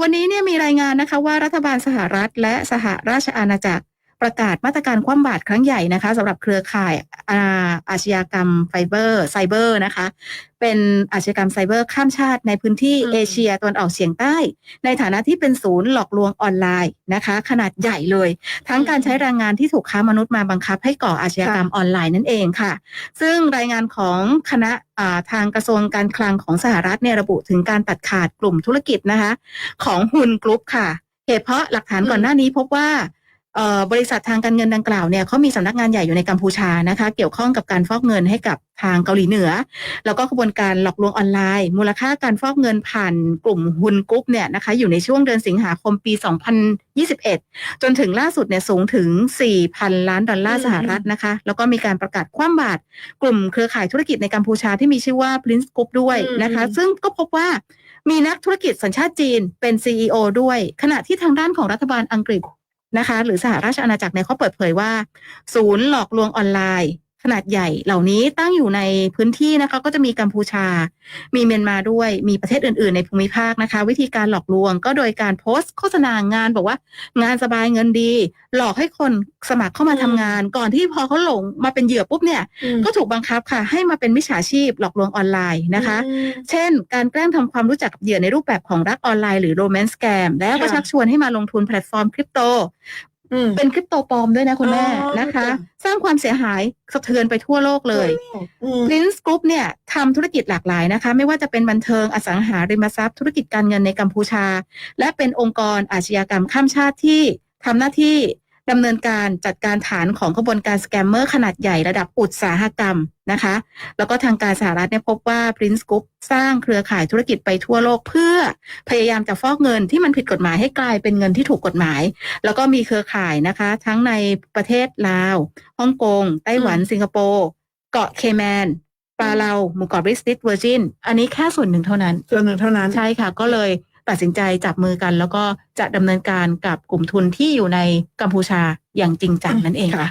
วันนี้เนี่ยมีรายงานนะคะว่ารัฐบาลสหรัฐและสหราชอาณาจักร ประกาศมาตรการคว่ำบาตรครั้งใหญ่นะคะสำหรับเครือข่ายอาอาชญากรรมไฟเบอร์ไซเบอร์นะคะ เป็นอาชญากรรมไซเบอร์ข้ามชาติในพื้นที่อืมเอเชียตะวันออกเฉียงใต้ ในฐานะที่เป็นศูนย์หลอกลวงออนไลน์นะคะ ขนาดใหญ่เลย ทั้งการใช้แรงงานที่ถูกค้ามนุษย์มาบังคับให้ก่ออาชญากรรมออนไลน์นั่นเองค่ะ ซึ่งรายงานของคณะอ่าทางกระทรวงการคลังของสหรัฐเนี่ยระบุถึงการตัดขาดกลุ่มธุรกิจนะคะ ของฮุนกรุ๊ปค่ะเหตุเพราะหลักฐานก่อนหน้านี้พบว่าเอ่อ บริษัททางการเงินดังกล่าวเนี่ยเขามีสำนักงานใหญ่อยู่ในกัมพูชานะคะ เกี่ยวข้องกับการฟอกเงินให้กับทางเกาหลีเหนือ แล้วก็ขบวนการหลอกลวงออนไลน์ มูลค่าการฟอกเงินผ่านกลุ่มฮุนกรุ๊ปเนี่ยนะคะอยู่ในช่วงเดือนสิงหาคมปี 2021 จนถึงล่าสุดเนี่ยสูงถึง 4,000 ล้านดอลลาร์อืมสหรัฐนะคะ แล้วก็มีการประกาศคว่ำบาตรกลุ่มเครือข่ายธุรกิจในกัมพูชาที่มีชื่อว่า Prince Group ด้วยนะคะอืมซึ่งก็พบว่ามีนักธุรกิจสัญชาติจีนเป็น CEO ด้วย ขณะที่ทางด้านของรัฐบาลอังกฤษ นะคะ หรือสหราชอาณาจักรเนี่ยเขาเปิดเผยว่า ศูนย์หลอกลวงออนไลน์ ขนาดใหญ่เหล่านี้ตั้งอยู่ในพื้นที่นะคะก็จะมีกัมพูชา มีเมียนมาด้วยมีประเทศอื่น ๆ ในภูมิภาคนะคะ วิธีการหลอกลวงก็โดยการโพสต์โฆษณางานบอกว่า งานสบายเงินดี หลอกให้คนสมัครเข้ามาทำงาน ก่อนที่พอเขาหลงมาเป็นเหยื่อปุ๊บเนี่ยอืมก็ถูกบังคับค่ะ ให้มาเป็นมิจฉาชีพหลอกลวงออนไลน์นะคะอืมเช่น การแกล้งทำความรู้จักกับเหยื่อในรูปแบบของรักออนไลน์หรือโรแมนต์แกมแล้วก็ค่ะชักชวนให้มาลงทุนแพลตฟอร์มคริปโต อืม เป็นคริปโตปลอมด้วยนะคุณแม่อ๋อนะคะค่ะสร้างความเสียหายสะเทือนไปทั่วโลกเลย อืม Prince Group เนี่ยทำธุรกิจหลากหลายนะคะ ไม่ว่าจะเป็นบันเทิงอสังหาริมทรัพย์ ธุรกิจการเงินในกัมพูชา และเป็นองค์กรอาชญากรรมข้ามชาติที่ทำหน้าที่ ดำเนินการจัดการฐานของขบวนการสแกมเมอร์ขนาดใหญ่ระดับอุตสาหกรรมนะคะ แล้วก็ทางการสหรัฐเนี่ยพบว่า Prince Group สร้างเครือข่ายธุรกิจไปทั่วโลกเพื่อพยายามจะฟอกเงินที่มันผิดกฎหมายให้กลายเป็นเงินที่ถูกกฎหมาย แล้วก็มีเครือข่ายนะคะ ทั้งในประเทศลาวฮ่องกงไต้หวันอืมสิงคโปร์เกาะเคแมนปาเลาหมู่เกาะบริสติสเวอร์จินอันนี้แค่ส่วนหนึ่งเท่านั้น ส่วนหนึ่งเท่านั้นใช่ค่ะ ก็เลย ตัดสินใจจับมือกัน แล้วก็จะดำเนินการกับกลุ่มทุนที่อยู่ในกัมพูชาอย่างจริงจังนั่นเองค่ะ